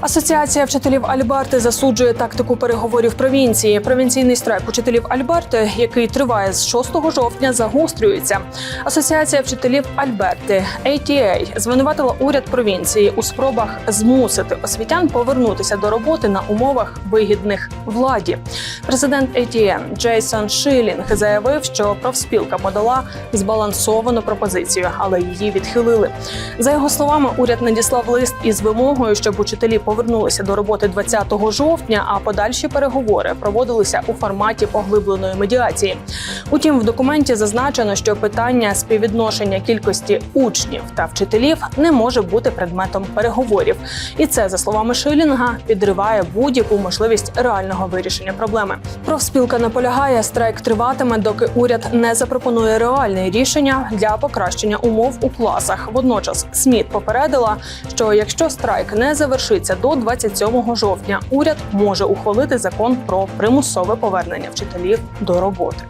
Асоціація вчителів Альбарти засуджує тактику переговорів провінції. Провінційний страйк учителів Альберти, який триває з 6 жовтня, загострюється. Асоціація вчителів Альберти ATA звинуватила уряд провінції у спробах змусити освітян повернутися до роботи на умовах вигідних владі. Президент ATN Джейсон Шилінг заявив, що профспілка подала збалансовану пропозицію, але її відхилили. За його словами, уряд надіслав лист із вимогою, щоб учителі повернулися до роботи 20 жовтня, а подальші переговори проводилися у форматі поглибленої медіації. Утім, в документі зазначено, що питання співвідношення кількості учнів та вчителів не може бути предметом переговорів, і це за словами Шилінга підриває будь-яку можливість реального вирішення проблеми. Профспілка наполягає, страйк триватиме, доки уряд не запропонує реальне рішення для покращення умов у класах. Водночас Сміт попередила, що якщо страйк не завершиться до 27 жовтня, уряд може ухвалити закон про примусове повернення вчителів до роботи.